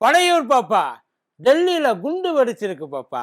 படையூர் பாப்பா டெல்லியில் குண்டு வெடிச்சிருக்கு பாப்பா.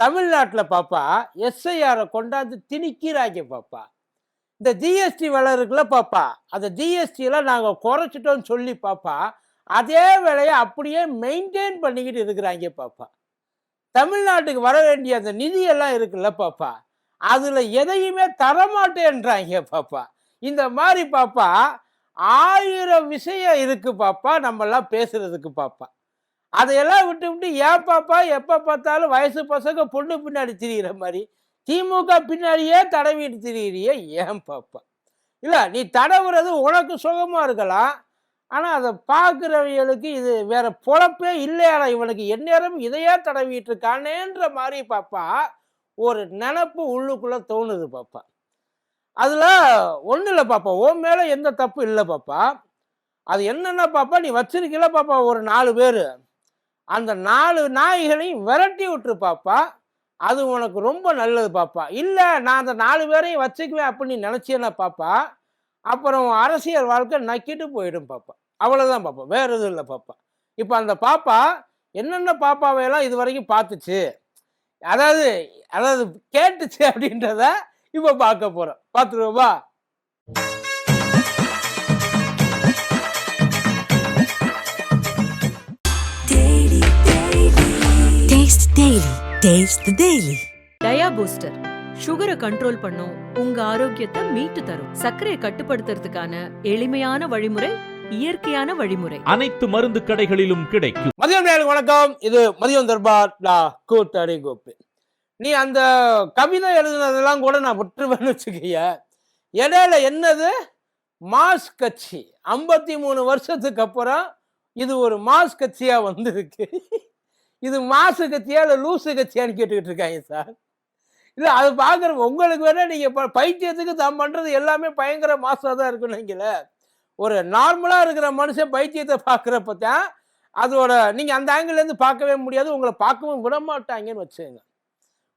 தமிழ்நாட்டில் பாப்பா எஸ்ஐஆரை கொண்டாந்து திணிக்கிறாங்க பாப்பா. இந்த ஜிஎஸ்டி விலை இருக்குல்ல பாப்பா அந்த ஜிஎஸ்டியெல்லாம் நாங்கள் குறைச்சிட்டோம்னு சொல்லி பாப்பா அதே வேலையை அப்படியே மெயின்டைன் பண்ணிக்கிட்டு இருக்கிறாங்க பாப்பா. தமிழ்நாட்டுக்கு வர வேண்டிய அந்த நிதியெல்லாம் இருக்குல்ல பாப்பா அதில் எதையுமே தரமாட்டேன்றாங்க பாப்பா. இந்த மாதிரி பாப்பா ஆயிரம் விஷயம் இருக்கு பாப்பா நம்மெல்லாம் பேசுறதுக்கு பாப்பா. அதையெல்லாம் விட்டு விட்டு ஏன் பாப்பா எப்போ பார்த்தாலும் வயசு பசங்க பொண்ணு பின்னாடி திரியிற மாதிரி. திமுக பின்னாடியே தடவிட்டு திரியிறியே ஏன் பாப்பா? இல்லை நீ தடவுறது உனக்கு சுகமாக இருக்கலாம். ஆனால் அதை பார்க்குறவங்களுக்கு இது வேற பொழப்பே இல்லையாடா இவனுக்கு எந்நேரம் இதையே தடவிட்டு இருக்கானேன்ற மாதிரி பாப்பா ஒரு நினப்பு உள்ளுக்குள்ளே தோணுது பாப்பா. அதில் ஒன்றும் இல்லை பாப்பா உன் மேலே எந்த தப்பு இல்லை பாப்பா. அது என்னென்ன பாப்பா நீ வச்சிருக்கல பாப்பா ஒரு நாலு பேர். அந்த நாலு நாய்களையும் விரட்டி விட்டுரு பாப்பா. அது உனக்கு ரொம்ப நல்லது பாப்பா. இல்லை நான் அந்த நாலு பேரையும் வச்சுக்குவேன் அப்படின்னு நினச்சேன்னா பாப்பா அப்புறம் அரசியல் வாழ்க்கை நக்கிட்டு போயிடும் பாப்பா. அவ்வளோதான் பாப்பா. வேற எதுவும் இல்லை பாப்பா. இப்போ அந்த பாப்பா என்னென்ன பாப்பாவையெல்லாம் இது வரைக்கும் பார்த்துச்சு? அதாவது அதாவது கேட்டுச்சு அப்படின்றத இப்போ பார்க்க போகிறோம் பார்த்துருவோமா? Daily. Taste the daily. Dia booster சுகரை கண்ட்ரோல் பண்ணும் உங்க ஆரோக்கியத்தை மீட்டு தரும். சர்க்கரையை கட்டுப்படுத்துறதுக்கான எளிமையான வழிமுறை இயற்கையான வழிமுறை. அனைத்து மருந்து கடைகளிலும் கிடைக்கும். மதியம் வணக்கம். இது மதியம் தர்பார் கூத்தடி கோப்பி. நீ அந்த கவிதை எழுதுனதெல்லாம் கூட நான் விட்டுருவேன்னு வச்சுக்கைய. இடையில என்னது? மாஸ் கட்சி. ஐம்பத்தி மூணு வருஷத்துக்கு அப்புறம் இது ஒரு மாஸ் கட்சியா வந்திருக்கு. இது மாசு கத்தியா இல்லை லூசு கத்தியான்னு கேட்டுக்கிட்டு இருக்காங்க சார். இல்லை அது பார்க்குற உங்களுக்கு வேணா நீங்கள் பைத்தியத்துக்கு தான் பண்ணுறது எல்லாமே பயங்கர மாசாக தான் இருக்குன்னு வைங்கள. ஒரு நார்மலாக இருக்கிற மனுஷன் பைத்தியத்தை பார்க்குறப்ப தான் அதோட நீங்கள் அந்த ஆங்கிள்லேருந்து பார்க்கவே முடியாது உங்களை பார்க்கவும் விட மாட்டாங்கன்னு வச்சுங்க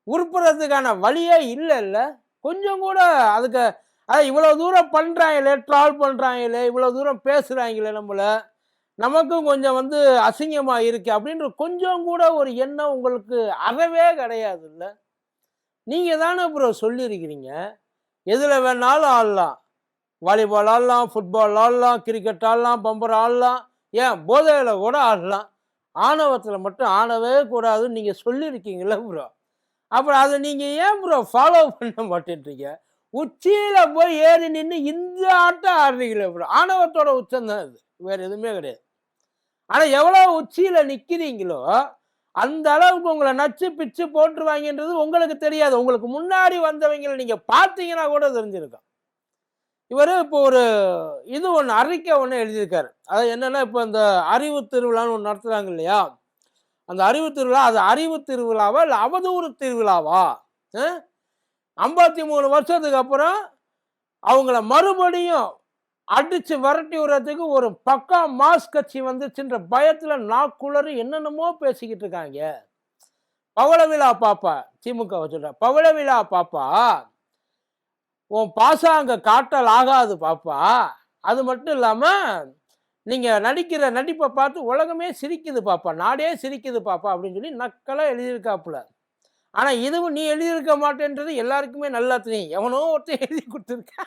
உருப்புறதுக்கான வழியே இல்லை இல்லை கொஞ்சம் கூட அதுக்கு அதான் இவ்வளோ தூரம் பண்ணுறாங்களே ட்ரால் பண்ணுறாங்களே இவ்வளோ தூரம் பேசுகிறாங்களே நம்மளை. நமக்கும் கொஞ்சம் வந்து அசிங்கமாக இருக்கு அப்படின்ற கொஞ்சம் கூட ஒரு எண்ணம் உங்களுக்கு அறவே கிடையாது இல்லை நீங்கள் தானே ப்ரோ சொல்லியிருக்கிறீங்க எதில் வேணாலும் ஆடலாம். வாலிபால் ஆடலாம் ஃபுட்பால் ஆடலாம் கிரிக்கெட் ஆடலாம் பம்பர் ஆடலாம். ஏன்? போதையில் கூட ஆடலாம். ஆணவத்தில் மட்டும் ஆடவே கூடாதுன்னு நீங்கள் சொல்லியிருக்கீங்களே ப்ரோ அப்புறம் அதை நீங்கள் ஏன் ப்ரோ ஃபாலோ பண்ண மாட்டேன்றீங்க? உச்சியில் போய் ஏறி நின்று இந்த ஆட்டம் ஆடுறீங்களே ப்ரோ ஆணவத்தோட உச்சம் தான் இது வேறு எதுவுமே கிடையாது. ஆனால் எவ்வளோ உச்சியில் நிற்கிறீங்களோ அந்த அளவுக்கு உங்களை நச்சு பிச்சு போட்டுருவாங்கன்றது உங்களுக்கு தெரியாது. உங்களுக்கு முன்னாடி வந்தவங்களை நீங்கள் பார்த்தீங்கன்னா கூட தெரிஞ்சிருக்கும். இவர் இப்போ ஒரு இது ஒன்று அறிக்கை ஒன்று எழுதியிருக்காரு. அது என்னென்னா இப்போ இந்த அறிவு திருவிழான்னு ஒன்று நடத்துகிறாங்க இல்லையா? அந்த அறிவு திருவிழா அது அறிவு திருவிழாவா இல்லை அவதூறு திருவிழாவா? ஐம்பத்தி மூணு வருஷத்துக்கு அப்புறம் அவங்கள மறுபடியும் அடிச்சு விரட்டி விடுறதுக்கு ஒரு பக்கா மாஸ் கட்சி வந்துச்சுன்ற பயத்துல நாக்குளறி என்னென்னமோ பேசிக்கிட்டு இருக்காங்க. பவள விழா பாப்பா திமுக வச்சுட்ட பவள விழா பாப்பா உன் பாசாங்க காட்டல் ஆகாது பாப்பா. அது மட்டும் இல்லாம நீங்க நடிக்கிற நடிப்பை பார்த்து உலகமே சிரிக்குது பாப்பா நாடே சிரிக்குது பாப்பா அப்படின்னு சொல்லி நக்கலா எழுதியிருக்காப்புல. ஆனா இதுவும் நீ எழுதியிருக்க மாட்டேன்றது எல்லாருக்குமே நல்லா தெரியும். எவனோ ஒருத்தன் எழுதி கொடுத்துருக்கா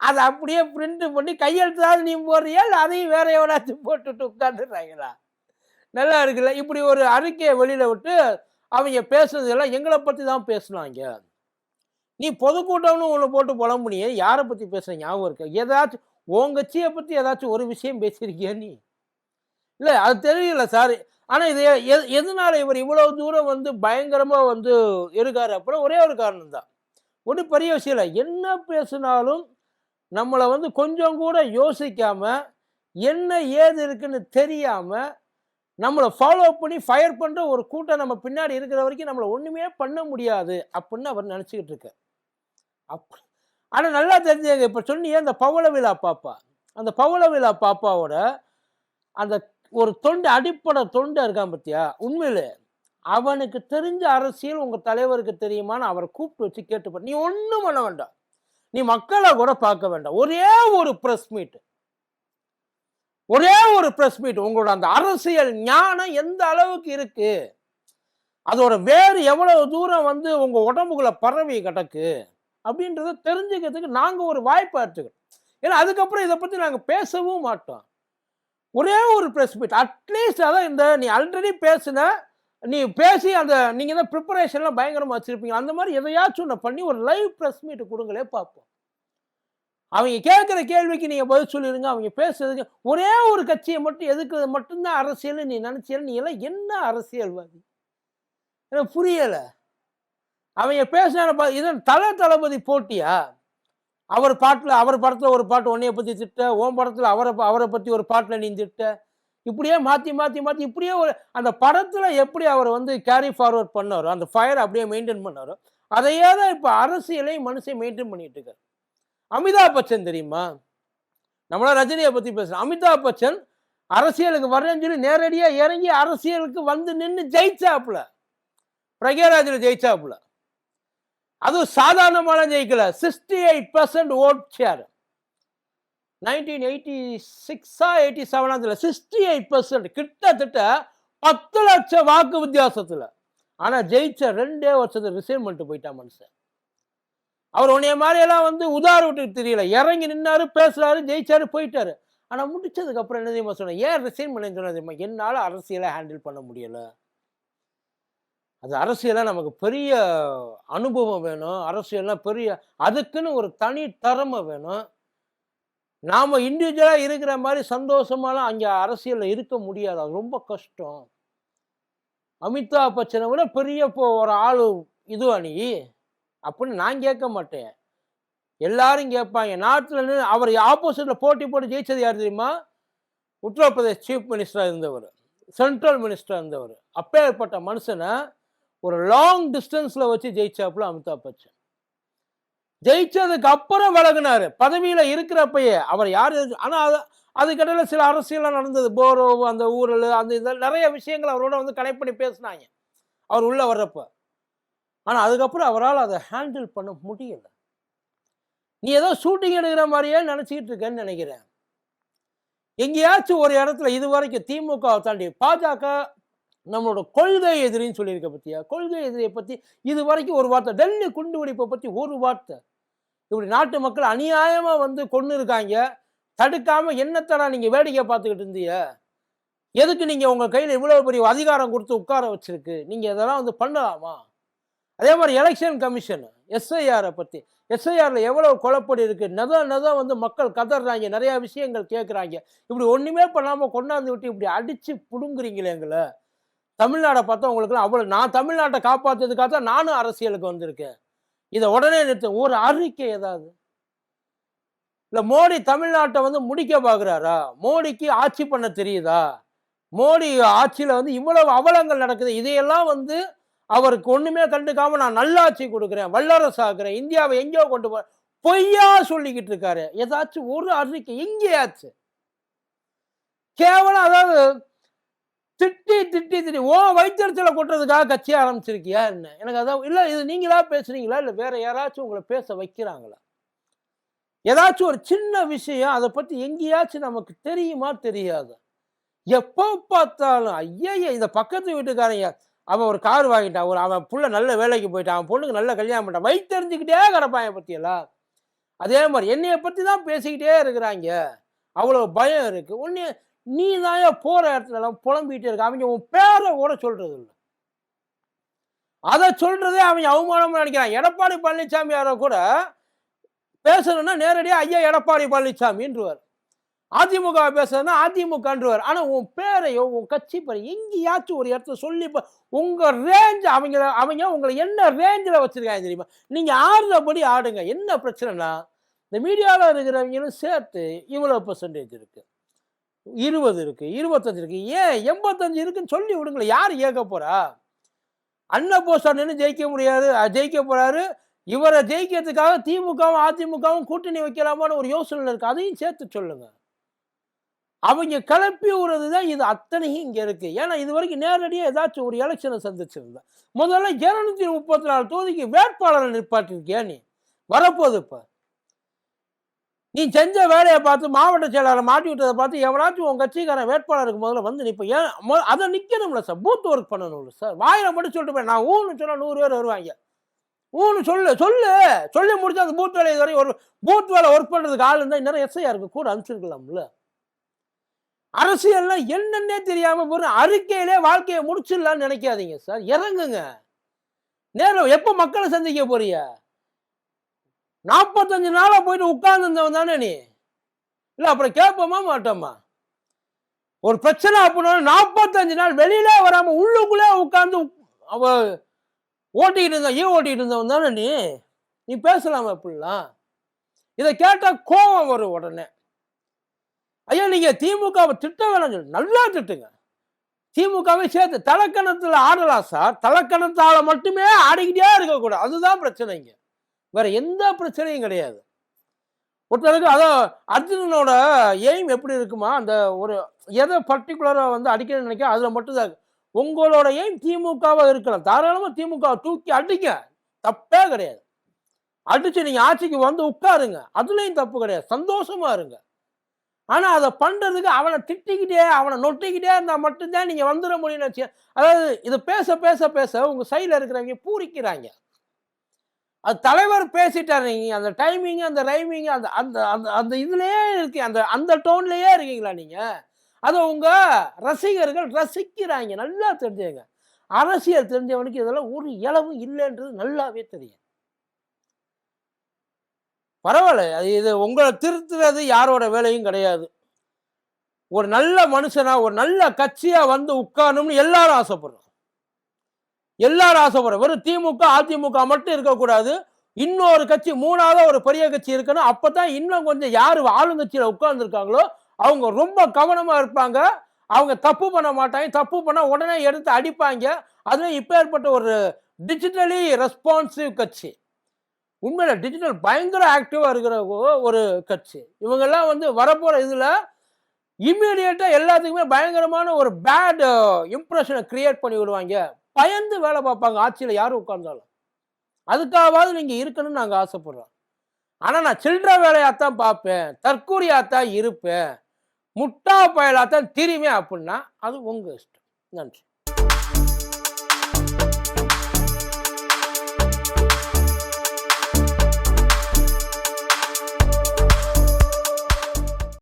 அதை அப்படியே பிரிண்ட் பண்ணி கையெழுத்தாவது நீ போடுறியா? இல்லை அதையும் வேற எவனாச்சும் போட்டுட்டு உட்காந்துடுறாங்களா நல்லா இருக்குல்ல. இப்படி ஒரு அறிக்கையை வெளியில் விட்டு அவங்க பேசுனதெல்லாம் எங்களை பற்றி தான் பேசுனாங்க. நீ பொதுக்கூட்டம்னு ஒன்று போட்டு புலம்புனியே யாரை பற்றி பேசுகிற ஞாபகம் இருக்கு? ஏதாச்சும் உன் கட்சியை பற்றி ஏதாச்சும் ஒரு விஷயம் பேசியிருக்கியா நீ? இல்லை அது தெரியல சார் ஆனால் இது எ- எதனால இவர் இவ்வளோ தூரம் வந்து பயங்கரமாக வந்து இருக்காரு? அப்புறம் ஒரே ஒரு காரணம் தான் ஒன்றும் பெரிய விஷயம் இல்லை. என்ன பேசினாலும் நம்மளை வந்து கொஞ்சம் கூட யோசிக்காம என்ன ஏது இருக்குன்னு தெரியாம நம்மளை ஃபாலோ பண்ணி ஃபயர் பண்ணுற ஒரு கூட்டம் நம்ம பின்னாடி இருக்கிற வரைக்கும் நம்மளை ஒன்றுமே பண்ண முடியாது அப்படின்னு அவர் நினச்சிக்கிட்டு இருக்க அப் ஆனால் நல்லா தெரிஞ்சுங்க இப்போ சொன்னியே அந்த பவள விழா பாப்பா. அந்த பவள விழா பாப்பாவோட அந்த ஒரு தொண்டு அடிப்படை தொண்டை இருக்கான் பார்த்தியா உண்மையிலே அவனுக்கு தெரிஞ்ச அரசியல் உங்கள் தலைவருக்கு தெரியுமான்னு அவரை கூப்பிட்டு வச்சு கேட்டுப்பார். நீ ஒன்றும் பண்ண வேண்டாம். நீ மக்களை கூட பார்க்க வேண்டாம். ஒரே ஒரு ப்ரெஸ் மீட் ஒரே ஒரு ப்ரெஸ் மீட் உங்களோட அந்த அரசியல் ஞானம் எந்த அளவுக்கு இருக்கு? அதோட வேறு எவ்வளவு தூரம் வந்து உங்க உடம்புக்குள்ள பரவி கிடக்கு? அப்படின்றத தெரிஞ்சுக்கிறதுக்கு நாங்கள் ஒரு வாய்ப்பு எடுத்துக்கிறோம். ஏன்னா அதுக்கப்புறம் இதை பற்றி நாங்கள் பேசவும் மாட்டோம். ஒரே ஒரு ப்ரெஸ் மீட் அட்லீஸ்ட் அதான் இந்த நீ ஆல்ரெடி பேசின நீ பேசி அந்த நீங்கள் தான் ப்ரிப்பரேஷன்லாம் பயங்கரமாக வச்சுருப்பீங்க. அந்த மாதிரி எதையாச்சும் ஒன்று பண்ணி ஒரு லைவ் ப்ரெஸ் மீட்டு கொடுங்களே பார்ப்போம். அவங்க கேட்குற கேள்விக்கு நீங்கள் பதில் சொல்லிடுங்க. அவங்க பேசுறதுக்கு ஒரே ஒரு கட்சியை மட்டும் எதுக்குறது? மட்டும்தான் அரசியல் நீ நினச்சியல் நீ எல்லாம் என்ன அரசியல்வாதி? எனக்கு புரியலை. அவங்க பேசின இதன் தலை தளபதி போட்டியா? அவர் பாட்டில் அவர் படத்தில் ஒரு பாட்டு உன்னைய பற்றி திட்ட ஓம் படத்தில் அவரை அவரை பற்றி ஒரு பாட்டில் நீ திட்ட இப்படியே மாற்றி மாற்றி மாற்றி இப்படியே ஒரு அந்த படத்தில் எப்படி அவர் வந்து கேரி ஃபார்வர்ட் பண்ணாரோ அந்த ஃபயர் அப்படியே மெயின்டைன் பண்ணாரோ அதையே தான் இப்போ அரசியலையும் மனுஷன் மெயின்டைன் பண்ணிட்டு இருக்காரு. அமிதாப் பச்சன் தெரியுமா? நம்மளா ரஜினியை பற்றி பேசுகிறோம் அமிதாப் பச்சன் அரசியலுக்கு வரேன்னு சொல்லி நேரடியாக இறங்கி அரசியலுக்கு வந்து நின்று ஜெயிச்சாப்புல. பிரகேராஜில் ஜெயிச்சாப்புல. அதுவும் சாதாரணமான ஜெயிக்கல. Sixty eight percent vote share nineteen eighty சிக்ஸா எயிட்டி செவனாந்தில் சிக்ஸ்டி எயிட் பர்சன்ட் கிட்டத்தட்ட பத்து லட்சம் வாக்கு வித்தியாசத்தில். ஆனால் ஜெயிச்ச ரெண்டே வருஷத்தில் ரிசைன் பண்ணிட்டு போயிட்டான் மனுஷன். அவர் உன்னைய மாதிரியெல்லாம் வந்து உதார விட்டுக்கு தெரியல. இறங்கி நின்னாரு பேசுறாரு ஜெயிச்சாரு போயிட்டாரு. ஆனால் முடிச்சதுக்கு அப்புறம் என்ன தெரியுமா சொன்னேன்? ஏன் ரிசைன் பண்ணேன்னு சொன்னது என்னால் அரசியலை ஹேண்டில் பண்ண முடியல. அது அரசியலாக நமக்கு பெரிய அனுபவம் வேணும். அரசியல்லாம் பெரிய அதுக்குன்னு ஒரு தனி திறமை வேணும். நாம் இண்டிவிஜுவலாக இருக்கிற மாதிரி சந்தோஷமாலாம் அங்கே அரசியலில் இருக்க முடியாது. அது ரொம்ப கஷ்டம். அமிதாப் பச்சனை விட பெரிய இப்போ ஒரு ஆள் இது அணி. அப்படின்னு நான் கேட்க மாட்டேன். எல்லாரும் கேட்பாங்க. நாட்டில் நின்று அவர் ஆப்போசிட்டில் போட்டி போட்டு ஜெயிச்சது யார் தெரியுமா? உத்தரப்பிரதேஷ் சீஃப் மினிஸ்டராக இருந்தவர். சென்ட்ரல் மினிஸ்டராக இருந்தவர். அப்பேற்பட்ட மனுஷனை ஒரு லாங் டிஸ்டன்ஸில் வச்சு ஜெயிச்சாப்புல அமிதாப் பச்சன். ஜெயிச்சதுக்கு அப்புறம் விலகினாரு. பதவியில இருக்கிறப்பயே அவர் யார்? ஆனா அது அதுக்கிடையில சில அரசியலாம் நடந்தது. போரோ அந்த ஊழல் அந்த இதெல்லாம் நிறைய விஷயங்கள் அவரோட வந்து கனெக்ட் பண்ணி பேசினாங்க. அவர் உள்ள வர்றப்ப. ஆனால் அதுக்கப்புறம் அவரால் அதை ஹேண்டில் பண்ண முடியல. நீ ஏதோ ஷூட்டிங் எடுக்கிற மாதிரியே நினச்சிக்கிட்டு இருக்கேன்னு நினைக்கிறேன். எங்கேயாச்சும் ஒரு இடத்துல இது வரைக்கும் திமுகவை தாண்டி பாஜக நம்மளோட கொள்கை எதிரின்னு சொல்லியிருக்க பற்றியா கொள்கை எதிரியை பற்றி இது வரைக்கும் ஒரு வார்த்தை டெல்லி குண்டு வெடிப்பை பற்றி ஒரு வார்த்தை. இப்படி நாட்டு மக்கள் அநியாயமாக வந்து கொண்டு இருக்காங்க. தடுக்காமல் என்னத்தடா நீங்கள் வேடிக்கை பார்த்துக்கிட்டு இருந்தீங்க? எதுக்கு நீங்கள் உங்கள் கையில் இவ்வளோ பெரிய அதிகாரம் கொடுத்து உட்கார வச்சிருக்கு? நீங்கள் இதெல்லாம் வந்து பண்ணலாமா? அதே மாதிரி எலெக்ஷன் கமிஷன் எஸ்ஐஆரை பற்றி எஸ்ஐஆரில் எவ்வளோ குழப்படி இருக்குது நெத நெத வந்து மக்கள் கதறாங்க. நிறையா விஷயங்கள் கேட்குறாங்க இப்படி ஒன்றுமே பண்ணாமல் கொண்டாந்து விட்டு இப்படி அடித்து பிடுங்குறீங்களே எங்களை. தமிழ்நாடை பார்த்தா உங்களுக்குலாம் அவ்வளோ நான் தமிழ்நாட்டை காப்பாற்றுறதுக்காக தான் நானும் அரசியலுக்கு வந்திருக்கேன். இதை உடனே நிறுத்த. ஒரு அறிக்கை ஏதாவது? இல்லை மோடி தமிழ்நாட்டை வந்து முடிக்க பார்க்குறாரா மோடிக்கு ஆட்சி பண்ண தெரியுதா? மோடி ஆட்சியில் வந்து இவ்வளவு அவலங்கள் நடக்குது. இதையெல்லாம் வந்து அவருக்கு ஒன்றுமே கண்டுக்காம நான் நல்லாட்சி கொடுக்குறேன். வல்லரசு ஆக்குறேன். இந்தியாவை எங்கேயோ கொண்டு போ பொய்யா சொல்லிக்கிட்டு இருக்காரு. ஏதாச்சும் ஒரு அறிக்கை எங்கேயாச்சு? கேவலம் அதாவது திட்டி திட்டி திட்டி. ஓ வைத்தியர்ச்சலை கொட்டுறதுக்காக கட்சியை ஆரம்பிச்சிருக்கியா என்ன? எனக்கு அதான் இல்லை இது நீங்களா பேசுறீங்களா? இல்லை வேற யாராச்சும் உங்களை பேச வைக்கிறாங்களா? ஏதாச்சும் ஒரு சின்ன விஷயம் அதை பற்றி எங்கேயாச்சும் நமக்கு தெரியுமா தெரியாது? எப்போ பார்த்தாலும் ஐயா இந்த பக்கத்து வீட்டுக்காரங்க அவன் ஒரு கார் வாங்கிட்டான் ஒரு அவன் புள்ள நல்ல வேலைக்கு போயிட்டான் அவன் பொண்ணுக்கு நல்ல கல்யாணம் பண்ணிட்டான் வைத்தறிஞ்சிக்கிட்டே கிடப்பான் பற்றியெல்லாம் அதே மாதிரி என்னையை பற்றி தான் பேசிக்கிட்டே இருக்கிறாங்க. அவ்வளோ பயம் இருக்குது ஒன்று நீ தான் போற இடத்துல எல்லாம் புலம்பிக்கிட்டே இருக்க. அவங்க உன் பேரை கூட சொல்றது இல்லை. அதை சொல்றதே அவங்க அவமானமா நினைக்கிறான் எடப்பாடி பழனிசாமி யாரோ கூட பேசணும்னா நேரடியாக ஐயா எடப்பாடி பழனிசாமின்றவர். அதிமுக பேசுறதுன்னா அதிமுகன்றவர். ஆனால் உன் பேரையோ உன் கட்சி பேரை எங்கேயாச்சும் ஒரு இடத்துல சொல்லி ப- உங்க ரேஞ்ச் அவங்க அவங்க உங்களை என்ன ரேஞ்சில் வச்சிருக்காங்க தெரியுமா? நீங்கள் ஆடுறபடி ஆடுங்க. என்ன பிரச்சனைனா இந்த மீடியாவில் இருக்கிறவங்களும் சேர்த்து இவ்வளோ பர்சன்டேஜ் இருக்குது இருபது இருக்குது இருபத்தஞ்சு இருக்குது ஏன் எண்பத்தஞ்சு இருக்குன்னு சொல்லி விடுங்களேன். யார் ஏற்க போகிறா அன்னபோஸ்டா நின்று ஜெயிக்க முடியாது. ஜெயிக்க போகிறாரு இவரை ஜெயிக்கிறதுக்காக திமுகவும் அதிமுகவும் கூட்டணி வைக்கலாமான்னு ஒரு யோசனை இருக்குது அதையும் சேர்த்து சொல்லுங்கள் அவங்க கிளப்பி விடுறது தான் இது. அத்தனையும் இங்கே இருக்குது ஏன்னா இது வரைக்கும் நேரடியாக ஏதாச்சும் ஒரு எலெக்ஷனை சந்திச்சிருந்தேன் முதல்ல இருநூத்தி முப்பத்தி நாலு தொகுதிக்கு வேட்பாளரை நிற்பாட்டிருக்கியா நீ? வரப்போகுது இப்போ. நீ செஞ்ச வேலையை பார்த்து மாவட்ட செயலாளரை மாட்டி விட்டதை பார்த்து எவனாச்சும் உன் கட்சிக்காரன் வேட்பாளருக்கு முதல்ல வந்து நிற்பேன் ஏன் அதை நிற்கணும்ல சார். பூத் ஒர்க் பண்ணணும்ல சார். வாயில மட்டும் சொல்லிட்டு போய் நான் ஊன்னு சொன்னால் நூறு பேர் வருவாங்க. ஊன்னு சொல்லு சொல்லு. சொல்லி முடிச்சு அந்த பூத் வேலை வரை ஒரு பூத் வேலை ஒர்க் பண்ணுறதுக்கு ஆள் இருந்தால் இன்னும் எஸ்ஐயா இருக்கு கூட அனுப்பிச்சிருக்கலாம்ல. அரசியல்லாம் என்னன்னே தெரியாமல் வெறும் அறிக்கையிலே வாழ்க்கையை முடிச்சிடலாம்னு நினைக்காதீங்க சார். இறங்குங்க. நேரம் எப்போ மக்களை சந்திக்க போறியா நாற்பத்தஞ்சு நாளா போயிட்டு உட்கார்ந்துருந்தவன் தானே நீ? இல்லை அப்புறம் கேட்போமா மாட்டோமா? ஒரு பிரச்சனை அப்படின்னா நாற்பத்தஞ்சு நாள் வெளியில வராம உள்ளுக்குள்ளே உட்காந்து அவ ஓட்டிக்கிட்டு இருந்தான் ஏன் ஓட்டிக்கிட்டு இருந்தவன் தானே நீ? நீ பேசலாம் அப்படிலாம் இதை கேட்டால் கோபம் வரும் உடனே. ஐயா நீங்கள் திமுகவை திட்ட வேணாம் நல்லா திட்டுங்க. திமுகவை சேர்த்து தலைக்கணத்தில் ஆடலாம் சார். தலைக்கணத்தால் மட்டுமே ஆடிக்கிட்டே இருக்கக்கூடாது. அதுதான் பிரச்சனைங்க வேற எந்த பிரச்சனையும் கிடையாது. ஒருத்தருக்கு அதான் அர்ஜுனனோட எய்ம் எப்படி இருக்குமா? அந்த ஒரு எதை பர்டிகுலராக வந்து அடிக்கணும்னு நினைக்க அதில் மட்டும்தான் உங்களோட எய்ம் திமுகவாக இருக்கலாம். தாராளமாக திமுக தூக்கி அடிங்க. தப்பே கிடையாது. அடித்து நீங்கள் ஆட்சிக்கு வந்து உட்காருங்க. அதுலேயும் தப்பு கிடையாது. சந்தோஷமாக இருங்க. ஆனால் அதை பண்ணுறதுக்கு அவனை திட்டிக்கிட்டே அவனை நொட்டிக்கிட்டே இருந்தால் மட்டும்தான் நீங்கள் வந்துட முடியும்னு வச்சு அதாவது இது பேச பேச பேச உங்கள் சைடில் இருக்கிறவங்க பூரிக்கிறாங்க. அது தலைவர் பேசிட்டார் நீங்கள் அந்த டைமிங் அந்த ரைமிங் அந்த அந்த அந்த அந்த இதுலேயே இருக்கு அந்த அந்த டோன்லேயே இருக்கீங்களா நீங்கள் அதை உங்கள் ரசிகர்கள் ரசிக்கிறாங்க நல்லா தெரிஞ்சுங்க அரசியல் தெரிஞ்சவனுக்கு இதெல்லாம் ஒரு இளவும் இல்லைன்றது நல்லாவே தெரியும். பரவாயில்ல அது இது உங்களை திருத்துறது யாரோட வேலையும் கிடையாது. ஒரு நல்ல மனுஷனா ஒரு நல்ல கட்சியாக வந்து உட்காரணும்னு எல்லாரும் ஆசைப்படுறோம். எல்லாரும் ஆசைப்படுறோம். வெறும் திமுக அதிமுக மட்டும் இருக்கக்கூடாது. இன்னொரு கட்சி மூணாவது ஒரு பெரிய கட்சி இருக்கணும். அப்பதான் இன்னும் கொஞ்சம் யார் ஆளுங்கட்சியில உட்கார்ந்துருக்காங்களோ அவங்க ரொம்ப கவனமா இருப்பாங்க. அவங்க தப்பு பண்ண மாட்டாங்க. தப்பு பண்ணா உடனே எடுத்து அடிப்பாங்க. அதுவும் இப்போ ஏற்பட்ட ஒரு டிஜிட்டலி ரெஸ்பான்சிவ் கட்சி. உண்மையில டிஜிட்டல் பயங்கர ஆக்டிவா இருக்கிற ஒரு கட்சி. இவங்கெல்லாம் வந்து வரப்போற இதுல இம்மீடியட்டா எல்லாத்துக்குமே பயங்கரமான ஒரு பேட் இம்ப்ரெஷனை கிரியேட் பண்ணி விடுவாங்க. பயந்து வேலை பார்ப்பாங்க. ஆட்சியில் யார் உட்கார்ந்தாலும். அதுக்காகவாவது நீங்கள் இருக்கணும்னு நாங்கள் ஆசைப்படுறோம். ஆனால் நான் சில்லற வேலையாத்தான் பார்ப்பேன். தற்கூரியாத்தான் இருப்பேன். முட்டா பயலாத்தான் திரிவேன் அப்படின்னா அது உங்கள் இஷ்டம். நன்றி.